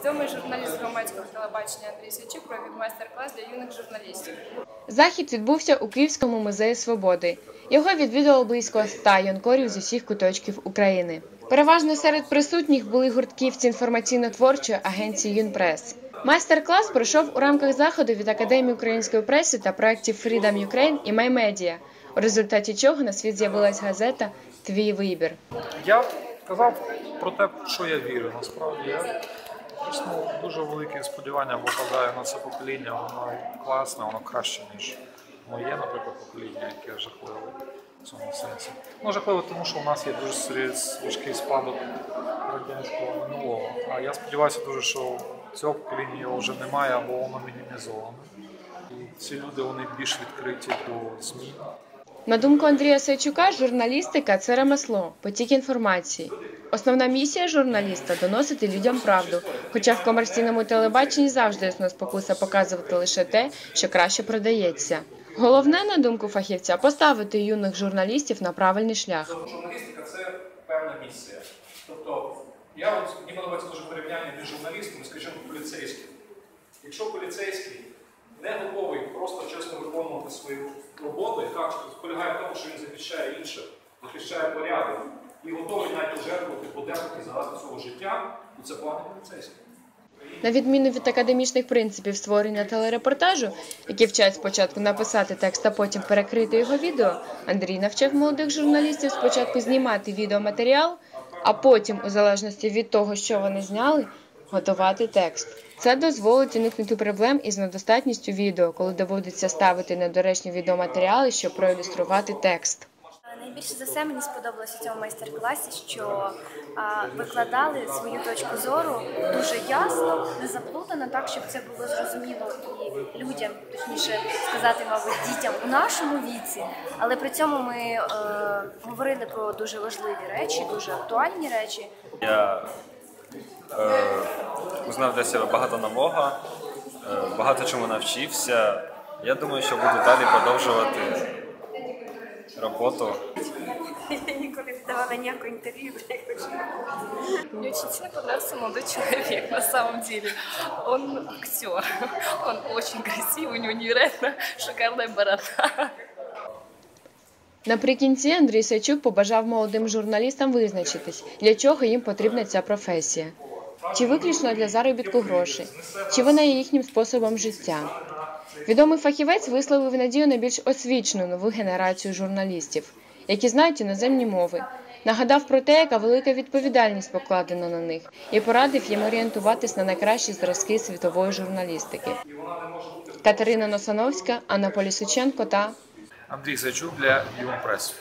Відомий журналіст громадського телебачення Андрій Сячук провів майстер-клас для юних журналістів. Захід відбувся у Київському музеї свободи. Його відвідало близько ста юнкорів з усіх куточків України. Переважно серед присутніх були гуртківці інформаційно-творчої агенції Юнпрес. Майстер-клас пройшов у рамках заходу від Академії української преси та проєктів Freedom Ukraine і MyMedia, у результаті чого на світ з'явилась газета Твій вибір. Я казав про те, що я вірю. Насправді я дійсно дуже великі сподівання покладаю на це покоління. Воно класне, воно краще, ніж моє, наприклад, покоління, яке жахливе в цьому сенсі. Ну, жахливо, тому що у нас є дуже важкий спадок радянського минулого. А я сподіваюся дуже, що цього покоління його вже немає або воно мінімізоване. І ці люди вони більш відкриті до змін. На думку Андрія Сайчука, журналістика це ремесло, потік інформації. Основна місія журналіста доносити людям правду. Хоча в комерційному телебаченні завжди існує спокуса показувати лише те, що краще продається. Головне, на думку фахівця, поставити юних журналістів на правильний шлях. Журналістика це певна місія. Тобто, я от мені подобається дуже порівняння між журналістом і, скажімо, поліцейським. Якщо поліцейський не готовий просто чесно виконувати свою роботу, яка полягає в тому, що він захищає інших, захищає порядок і готовий навіть пожертвувати, подекуди заради свого життя, то це поганий поліцейський. На відміну від академічних принципів створення телерепортажу, які вчать спочатку написати текст, а потім перекрити його відео, Андрій навчав молодих журналістів спочатку знімати відеоматеріал, а потім, у залежності від того, що вони зняли, готувати текст. Це дозволить уникнути проблем із недостатністю відео, коли доводиться ставити недоречні відеоматеріали, щоб проілюструвати текст. Найбільше за все мені сподобалося у цьому майстер-класі, що а, викладали свою точку зору дуже ясно, не заплутано, так щоб це було зрозуміло і людям, точніше сказати, мабуть, дітям у нашому віці. Але при цьому ми е, говорили про дуже важливі речі, дуже актуальні речі. Я е, узнав для себе багато нового, е, багато чому навчився. Я думаю, що буду далі продовжувати роботу. Я ніколи не давала ніякого інтерв'ю. Мне очень сильно понравился молодой человек на самом деле. Он актер, он очень красивый, у него невероятно шикарная борода. Наприкінці Андрій Сайчук побажав молодим журналістам визначитись, для чого їм потрібна ця професія. Чи виключно для заробітку грошей, чи вона є їхнім способом життя. Відомий фахівець висловив надію на більш освічену нову генерацію журналістів, які знають іноземні мови. Нагадав про те, яка велика відповідальність покладена на них, і порадив їм орієнтуватись на найкращі зразки світової журналістики. Катерина Носановська, Анна Полісученко та Андрій Зайчук для Юнпрес.